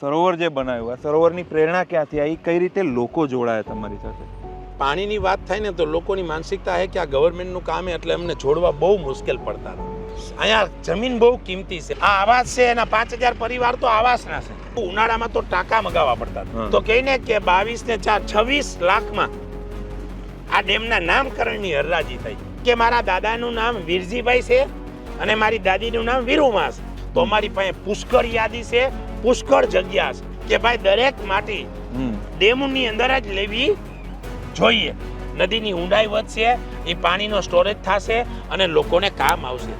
સરોવર જે બનાવ્યું આ સરોવરની પ્રેરણા ક્યાંથી આવી? કઈ રીતે લોકો જોડાયા તમારી સાથે? પાણીની વાત થાય ને તો લોકોની માનસિકતા છે કે આ ગવર્મેન્ટનું કામ એટલે અમને જોડવા બહુ મુશ્કેલ પડતા હતા. અહીંયા જમીન બહુ કિંમતી છે. આ આવાસ છે એના પાંચ હજાર પરિવાર તો આવાસના છે. ઉનાળામાં તો ટાંકા મગાવવા પડતા તો કહીને કે બાવીસ ને ચાર છવ્વીસ લાખમાં આ ડેમના નામકરણની હરરાજી થઈ. કે મારા દાદાનું નામ વીરજીભાઈ છે અને મારી દાદીનું નામ વીરુમાં છે તો અમારી પાસે પુષ્કળ યાદી છે પુષ્કળ જગ્યા છે. કે ભાઈ દરેક માટી ડેમની અંદર જ લેવી જોઈએ. નદીની ઊંડાઈ વધશે એ પાણીનો સ્ટોરેજ થશે અને લોકોને કામ આવશે.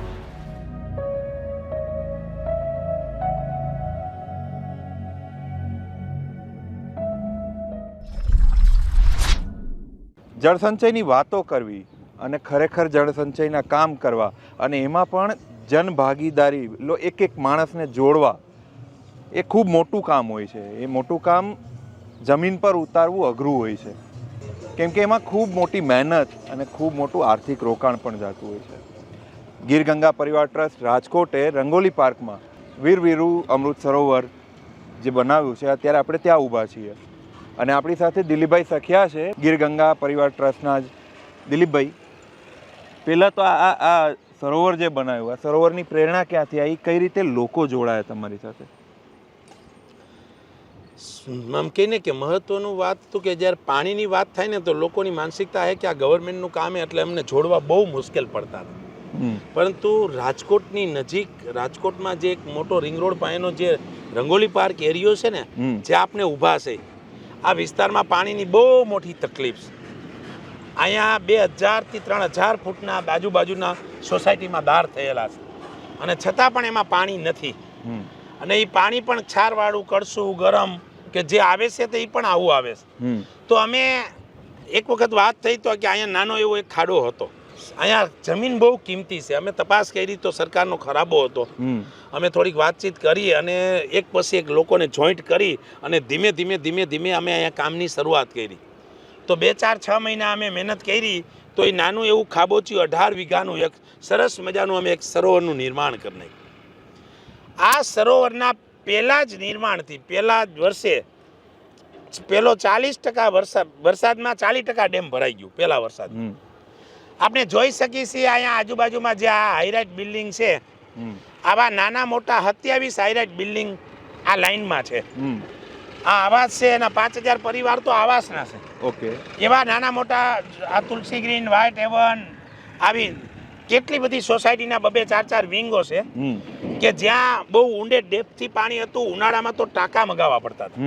જળસંચયની વાતો કરવી અને ખરેખર જળસંચયના કામ કરવા અને એમાં પણ જનભાગીદારી, લો એક એક માણસને જોડવા, એ ખૂબ મોટું કામ હોય છે. એ મોટું કામ જમીન પર ઉતારવું અઘરું હોય છે. કેમ કે એમાં ખૂબ મોટી મહેનત અને ખૂબ મોટું આર્થિક રોકાણ પણ જતું હોય છે. ગીર ગંગા પરિવાર ટ્રસ્ટ રાજકોટે રંગોલી પાર્કમાં વીર વીરુ અમૃત સરોવર જે બનાવ્યું છે, અત્યારે આપણે ત્યાં ઊભા છીએ. અને આપણી સાથે દિલીપભાઈ સખિયા છે. ગીર ગંગા પરિવાર ટ્રસ્ટના જ દિલીપભાઈ. પહેલાં તો આ આ સરોવર જે બનાવ્યું આ સરોવરની પ્રેરણા ક્યાંથી આવી? કઈ રીતે લોકો જોડાયા તમારી સાથે? આમ કહીને કે મહત્વનું વાત તો કે જ્યારે પાણીની વાત થાય ને તો લોકોની માનસિકતા છે કે આ ગવર્મેન્ટનું કામ એટલે અમને જોડવા બહુ મુશ્કેલ પડતા હતા. પરંતુ રાજકોટની નજીક રાજકોટમાં જે એક મોટો રિંગ રોડ પાસેનો જે રંગોલી પાર્ક એરિયો છે ને જે આપણે ઊભા છે આ વિસ્તારમાં પાણીની બહુ મોટી તકલીફ છે. અહીંયા બે હજારથી ત્રણ હજાર ફૂટના બાજુબાજુના સોસાયટીમાં દાર થયેલા છે. અને છતાં પણ એમાં પાણી નથી. અને એ પાણી પણ ક્ષારવાળું કળશું ગરમ કે જે આવે છે તો એ પણ આવું આવે છે. તો અમે એક વખત વાત થઈ તો કે અહીંયા નાનો એવો એક ખાડો હતો. અહીંયા જમીન બહુ કિંમતી છે. અમે તપાસ કરી તો સરકારનો ખરાબો હતો. અમે થોડીક વાતચીત કરી અને એક પછી એક લોકોને જોઈન્ટ કરી અને ધીમે ધીમે ધીમે ધીમે અમે અહીંયા કામની શરૂઆત કરી. તો બે ચાર છ મહિના અમે મહેનત કરી તો એ નાનું એવું ખાબોચિયું અઢાર વીઘાનું એક સરસ મજાનું અમે એક સરોવરનું નિર્માણ કરી નાખ્યું. આ સરોવરના પહેલા જ નિર્માણથી પહેલાં જ વર્ષે પેલો ચાલીસ ટકા વરસાદ વરસાદમાં ચાલીસ ટકા ડેમ ભરાઈ ગયું પહેલા વરસાદ. આપણે જોઈ શકીએ છીએ અહીંયા આજુબાજુમાં જે આ હાઈરાઇટ બિલ્ડિંગ છે આવા નાના મોટા સત્યાવીસ હાઈરાઇટ બિલ્ડિંગ આ લાઇનમાં છે. આ આવાસ છે એના પાંચ હજાર પરિવાર તો આવાસના છે. ઓકે. એવા નાના મોટા આ તુલસી ગ્રીન વ્હાઇટ એવન આવી કેટલી બધી સોસાયટીના બબે ચાર ચાર વિંગો છે કે જ્યાં બહુ ઊંડે ડેપથી પાણી હતું ઉનાળામાં તો ટાંકા મગાવવા પડતા હતા.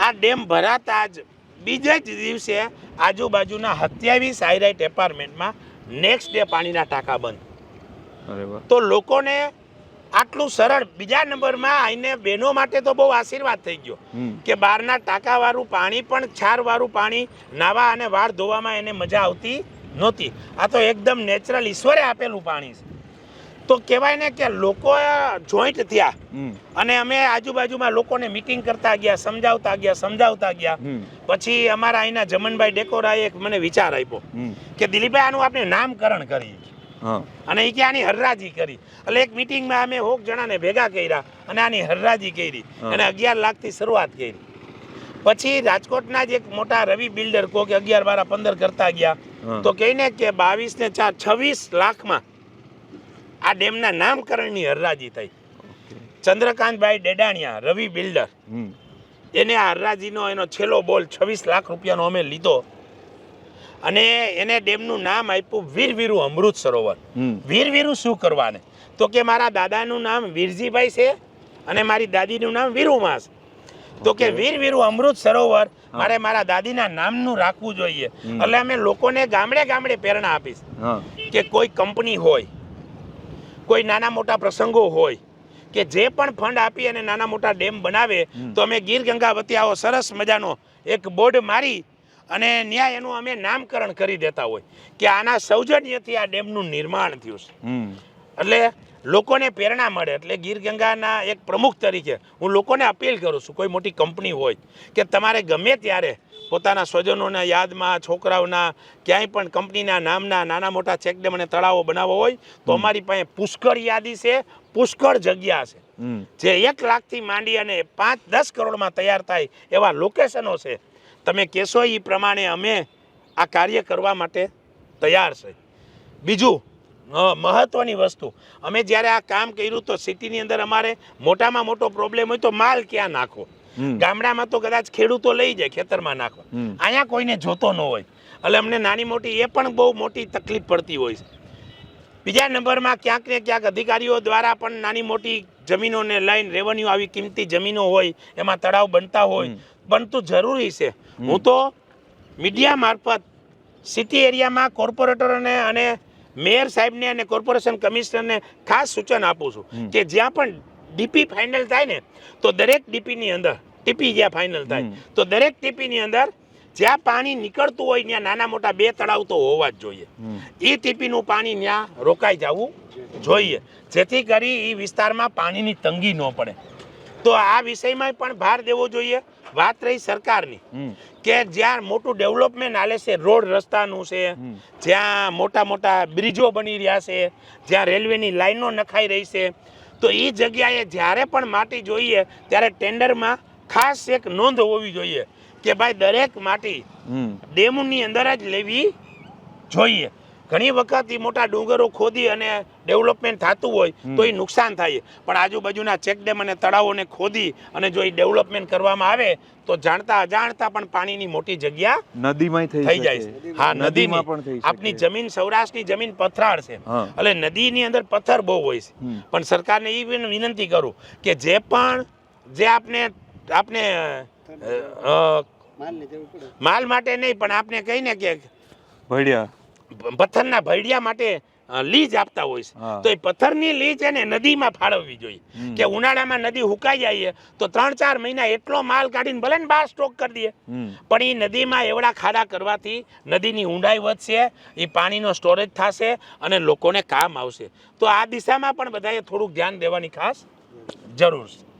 આ ડેમ ભરાતા જ બીજા જ દિવસે આજુબાજુના સત્યાવીસ હાઈરાઇટ એપાર્ટમેન્ટમાં નેક્સ્ટ ડે પાણીના ટાંકા બંધ. તો લોકોને આટલું સરળ. બીજા નંબરમાં આઈને બહેનો માટે તો બહુ આશીર્વાદ થઈ ગયો. કે બહારના ટાંકાવાળું પાણી પણ ક્ષારવાળું પાણી નાવા અને વાળ ધોવામાં એને મજા આવતી નહોતી. આ તો એકદમ નેચરલ ઈશ્વરે આપેલું પાણી છે. તો કહેવાય ને કે લોકો જોઈન્ટ થયા. અને અમે આજુબાજુમાં લોકોને મિટિંગ કરતા ગયા સમજાવતા ગયા સમજાવતા ગયા. પછી અમારા અહીંના જમનભાઈ ડેકોરાએ એક મને વિચાર આપ્યો કે દિલીપભાઈ આનું આપણે નામકરણ કરીએ. અને એ કે આની હરરાજી કરી. એટલે એક મિટિંગમાં અમે હોક જણાને ભેગા કર્યા અને આની હરરાજી કરી અને અગિયાર લાખથી શરૂઆત કરી. પછી રાજકોટના જ એક મોટા રવિ બિલ્ડર કો કે અગિયાર બાર પંદર કરતા ગયા. તો કહીને કે બાવીસ ને ચાર છવ્વીસ લાખમાં આ ડેમના નામકરણની હરરાજી થઈ. ચંદ્રકાંતભાઈ ડેડાણિયા રવિ બિલ્ડર. એને આ હરરાજીનો એનો છેલ્લો બોલ છવ્વીસ લાખ રૂપિયાનો અમે લીધો. અને એને ડેમનું નામ આપ્યું વીરવીરુ અમૃત સરોવર. વીરવીરુ શું કરવાને? તો કે મારા દાદાનું નામ વીરજીભાઈ છે અને મારી દાદીનું નામ વીરુમા છે તો કે વીરવીરુ વીર વીરુ અમૃત સરોવર મારે મારા દાદીના નામનું રાખવું જોઈએ. એટલે અમે લોકોને ગામડે ગામડે પ્રેરણા આપીશ કે કોઈ કંપની હોય કોઈ નાના મોટા પ્રસંગો હોય કે જે પણ ફંડ આપી અને નાના મોટા ડેમ બનાવે તો અમે ગીર ગંગા વતી આવો સરસ મજાનો એક બોર્ડ મારી અને ન્યાય એનું અમે નામકરણ કરી દેતા હોય કે આના સૌજન્યથી આ ડેમનું નિર્માણ થયું છે. એટલે લોકોને પ્રેરણા મળે એટલે ગીર ગંગાના એક પ્રમુખ તરીકે હું લોકોને અપીલ કરું છું કોઈ મોટી કંપની હોય કે તમારે ગમે ત્યારે પોતાના સ્વજનોના યાદમાં છોકરાઓના ક્યાંય પણ કંપનીના નામના નાના મોટા ચેકડેમ અને તળાવો બનાવવા હોય તો અમારી પાસે પુષ્કળ યાદી છે પુષ્કળ જગ્યા છે. જે એક લાખથી માંડી અને પાંચ દસ કરોડમાં તૈયાર થાય એવા લોકેશનો છે તમે કહેશો એ પ્રમાણે અમે આ કાર્ય કરવા માટે તૈયાર છે. બીજું અ, મહત્વની વસ્તુ. અમે જ્યારે આ કામ કર્યું તો સિટીની અંદર અમારે મોટામાં મોટો પ્રોબ્લેમ હોય તો માલ ક્યાં નાખો ગામડામાં તો કદાચ ખેડૂતો લઈ જાય ખેતરમાં નાખવા. અહીંયા કોઈને જોતો ન હોય. એટલે અમને નાની મોટી એ પણ બહુ મોટી તકલીફ પડતી હોય છે. બીજા નંબરમાં ક્યાંક ને ક્યાંક અધિકારીઓ દ્વારા પણ નાની મોટી જમીનોને લઈને રેવન્યુ આવી કિંમતી જમીનો હોય એમાં તળાવ બનતા હોય બનતું જરૂરી છે. હું તો મીડિયા મારફત સિટી એરિયામાં કોર્પોરેટરોને અને મેયર સાહેબને અને કોર્પોરેશન કમિશનરને ખાસ સૂચન આપું છું કે જ્યાં પણ ડીપી ફાઇનલ થાય ને તો દરેક ડીપીની અંદર ટીપી જ્યાં ફાઇનલ થાય તો દરેક ટીપીની અંદર જ્યાં પાણી નીકળતું હોય ત્યાં નાના મોટા બે તળાવ તો હોવા જ જોઈએ. એ ટીપીનું પાણી ત્યાં રોકાઈ જવું જોઈએ. જેથી કરી એ વિસ્તારમાં પાણીની તંગી ન પડે. તો આ વિષયમાં પણ ભાર દેવો જોઈએ. વાત રહી સરકારની કે જ્યાં મોટું ડેવલપમેન્ટ હાલે છે રોડ રસ્તાનું છે જ્યાં મોટા મોટા બ્રિજો બની રહ્યા છે જ્યાં રેલવેની લાઈનો નખાઈ રહી છે તો એ જગ્યાએ જ્યારે પણ માટી જોઈએ ત્યારે ટેન્ડરમાં ખાસ એક નોંધ હોવી જોઈએ કે ભાઈ દરેક માટી ડેમની અંદર જ લેવી જોઈએ. ઘણી વખત એ મોટા ડુંગરો ખોદી અને ડેવલપમેન્ટ થતું હોય તો એ નુકસાન થાય. પણ આજુબાજુના ચેકડેમ અને તળાવોને ખોદી અને જો એ ડેવલપમેન્ટ કરવામાં આવે તો જાણતા અજાણતા પણ પાણીની મોટી જગ્યા નદીમાં થઈ જાય હા નદીમાં પણ થઈ આપની જમીન સૌરાષ્ટ્રની જમીન પથરાળ છે. એટલે નદીની અંદર પથ્થર બહુ હોય છે. પણ સરકારને એ વિનંતી કરું કે જે પણ જે આપને આપને માલ માટે નહીં પણ આપને કહીને કે ભડિયા. પથ્થરના ભૈડિયા માટે લીજ આપતા હોય છે. તો એ પથ્થરની લીજ એને નદીમાં ફાળવવી જોઈએ. કે ઉનાળામાં નદી હુકાઈ જાય તો ત્રણ ચાર મહિના એટલો માલ કાઢીને ભલે ને બહાર સ્ટોક કરી દઈએ પણ એ નદીમાં એવડા ખાડા કરવાથી નદીની ઊંડાઈ વધશે એ પાણીનો સ્ટોરેજ થશે અને લોકોને કામ આવશે. તો આ દિશામાં પણ બધાએ થોડુંક ધ્યાન દેવાની ખાસ જરૂર છે.